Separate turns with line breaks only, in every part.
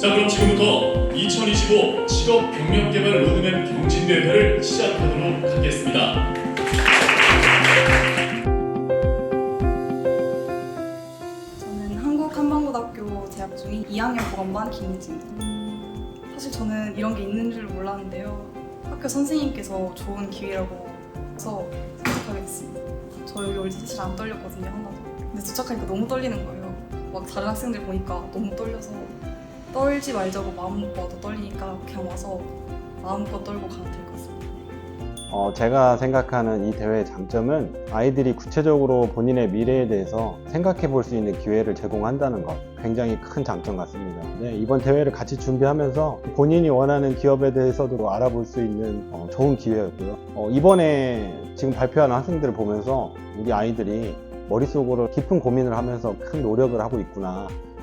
자 그럼 지금부터 2025 직업 경력 개발 로드맵 경진 대회를 시작하도록 하겠습니다.
저는 한국 한방고등학교 재학 중인 2학년 보건반 김희진입니다. 사실 저는 이런 게 있는 줄 몰랐는데요. 학교 선생님께서 좋은 기회라고 해서 선택하게 됐습니다. 저 여기 올 때 사실 안 떨렸거든요, 하나도. 근데 도착하니까 너무 떨리는 거예요. 막 다른 학생들 보니까 너무 떨려서 떨지 말자고 마음 먹고도 떨리니까 그냥 와서 마음껏 떨고 가면 될것 같습니다.
어, 제가 생각하는 이 대회의 장점은 아이들이 구체적으로 본인의 미래에 대해서 생각해 볼 수 있는 기회를 제공한다는 것. 굉장히 큰 장점 같습니다. 네, 이번 대회를 같이 준비하면서 본인이 원하는 기업에 대해서도 알아볼 수 있는 어, 좋은 기회였고요. 어, 이번에 지금 발표하는 학생들을 보면서 우리 아이들이 머릿속으로 깊은 고민을 하면서 큰 노력을 하고 있구나.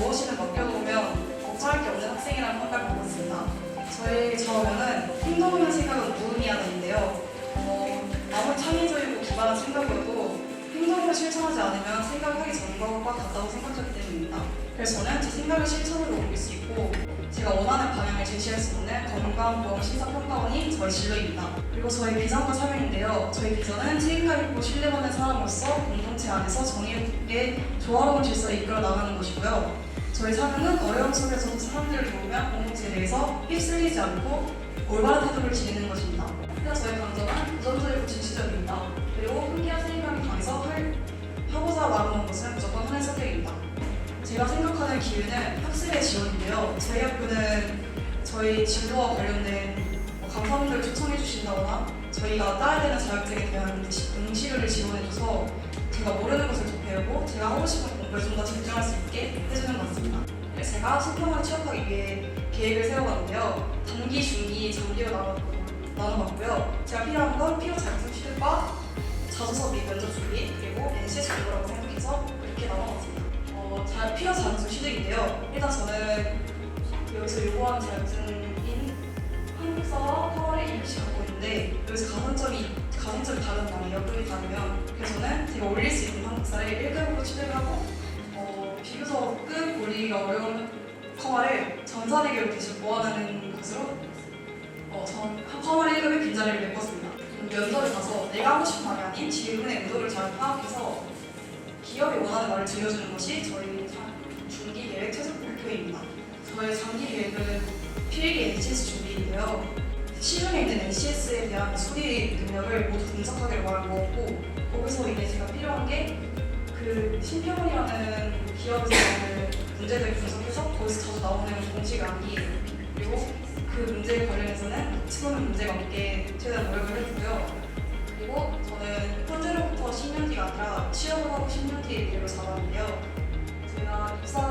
무엇이든 맡겨놓으면 걱정할 게 없는 학생이라는 평가를 받고 있습니다. 저의 저명은 행동 없는 생각은 무의미하다인데요. 어, 아무리 창의적이고 기발한 생각이어도 행동을 실천하지 않으면 생각을 하기 전 것과 같다고 생각하기 때문입니다. 그래서 저는 제 생각을 실천으로 옮길 수 있고 제가 원하는 방향을 제시할 수 있는 건강보험 심사평가원이 저의 진로입니다. 그리고 저의 비전과 사명인데요. 저희 비전은 책임감 있고 신뢰받는 사람으로서 공동체 안에서 정의롭게 조화로운 질서를 이끌어 나가는 것이고요. 저희 사명은 어려움 속에서도 사람들을 도우며 공동체에 대해서 휩쓸리지 않고 올바른 태도를 지니는 것입니다. 그래서 저희 강점은 도전적이고 진취적입니다. 그리고 함께한 책임감이 강해서 할, 하고자 마음먹은 것은 무조건 하는 성격입니다. 제가 생각하는 기회는 학습의 지원인데요. 저희 학교는 저희 진로와 관련된 뭐 강사분들 추천해 주신다거나 저희가 따야 되는 자격증에 대한 응시를 지원해줘서 제가 모르는 것을 좀 배우고 제가 하고 싶은 공부에 좀 더 집중할 수 있게 해주는 것 같습니다. 그래서 제가 소평을 취업하기 위해 계획을 세워봤는데요. 단기, 중기, 장기로 나눠, 나눠봤고요. 제가 필요한 건 필요 자격증 취득과 자소서 및 면접 준비 그리고 NCS 공부라고 생각해서 이렇게 나눠봤습니다. 어, 자, 필요 자격증 취득인데요. 일단 저는 여기서 요구하는 자격증인 화월의 인식 갖고 있는데 여기서 가산점이 가산점이 다르다면 여건이 다르면 그래서 저는 제가 올릴 수 있는 한국사를 1급으로 취득을 하고 어, 비교서급 올리기가 어려운 커마를 전자대교로 대신 모아내는 것으로 어, 전 커마 1급의 빈자리를 메꿨습니다. 음, 면접에 가서 내가 하고 싶은 말이 아닌 질문의 의도를 잘 파악해서 기업이 원하는 말을 들려주는 것이 저희 장- 중기 계획 최종 목표입니다. 저의 장기 계획은 필기 NCS 준비인데요. 시중에 있는 NCS에 대한 수리 능력을 모두 분석하기를 마음먹었고 거기서 이제 제가 필요한 게그 심평원이라는 기업에서 문제들 분석해서 거기서 자주 나오는 공식 암기 그리고 그 문제에 관련해서는 치고는 문제가 없게 최대한 노력을 해주고요. 그리고 저는 현재로부터 10년 뒤가 아니라 취업을 하고 10년 뒤의 미래를 잡았는데요. 제가 입사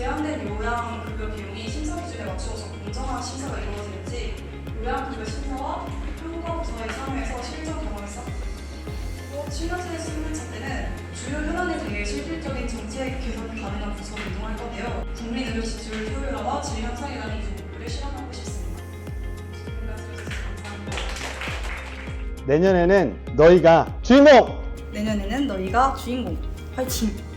제한된 요양 급여 비용이 심사 기준에 맞추어서 공정한 심사가 이루어지는지 요양 급여 심사와 한국어부서에 참여해서 실전 경험했어. 또 7년 차에서 3년 차 때는 주요 현안에 대해 실질적인 정책 개선이 가능한 부서로 이동할 건데요. 국민의료 지출 효율화와 질 향상이라는 이두 목표를 실현하고 싶습니다. 감사합니다.
내년에는 너희가 주인공!
내년에는 너희가 주인공. 화이팅!